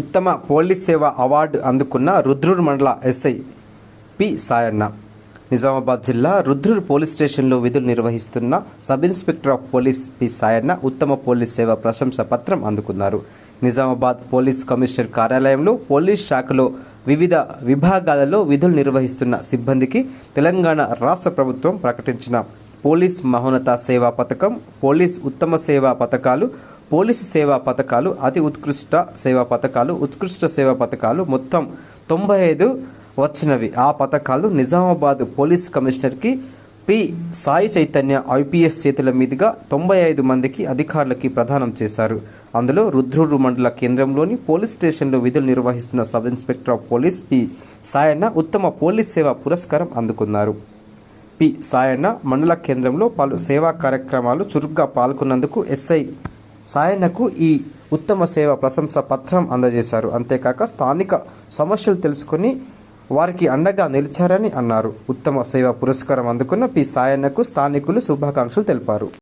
ఉత్తమ పోలీస్ సేవ అవార్డు అందుకున్న రుద్రూర్ మండల ఎస్ఐ పి సాయన్న. నిజామాబాద్ జిల్లా రుద్రూర్ పోలీస్ స్టేషన్లో విధులు నిర్వహిస్తున్న sub inspector of police P Sayanna ఉత్తమ పోలీస్ సేవ ప్రశంస పత్రం అందుకున్నారు. నిజామాబాద్ పోలీస్ కమిషనర్ కార్యాలయంలో పోలీస్ శాఖలో వివిధ విభాగాలలో విధులు నిర్వహిస్తున్న సిబ్బందికి తెలంగాణ రాష్ట్ర ప్రభుత్వం ప్రకటించిన పోలీస్ మహోన్నత సేవా పథకం పోలీస్ ఉత్తమ సేవా పథకాలు పోలీసు సేవా పథకాలు అతి ఉత్కృష్ట సేవా పథకాలు ఉత్కృష్ట సేవా పథకాలు మొత్తం తొంభై ఐదు వచ్చినవి. ఆ పథకాలు నిజామాబాద్ పోలీస్ కమిషనర్కి పి. సాయి చైతన్య ఐపీఎస్ చేతుల మీదుగా తొంభై ఐదు మందికి అధికారులకి ప్రదానం చేశారు. అందులో రుద్రూరు మండల కేంద్రంలోని పోలీస్ స్టేషన్లో విధులు నిర్వహిస్తున్న sub inspector of police P. Sayanna ఉత్తమ పోలీస్ సేవ పురస్కారం అందుకున్నారు. పి సాయన్న మండల కేంద్రంలో పలు సేవా కార్యక్రమాలు చురుగ్గా పాల్గొన్నందుకు ఎస్ఐ సాయన్నకు ఈ ఉత్తమ సేవ ప్రశంస పత్రం అందజేశారు. అంతేకాక స్థానిక సమస్యలు తెలుసుకొని వారికి అండగా నిలిచారని అన్నారు. ఉత్తమ సేవ పురస్కారం అందుకున్న పి సాయన్నకు స్థానికులు శుభాకాంక్షలు తెలిపారు.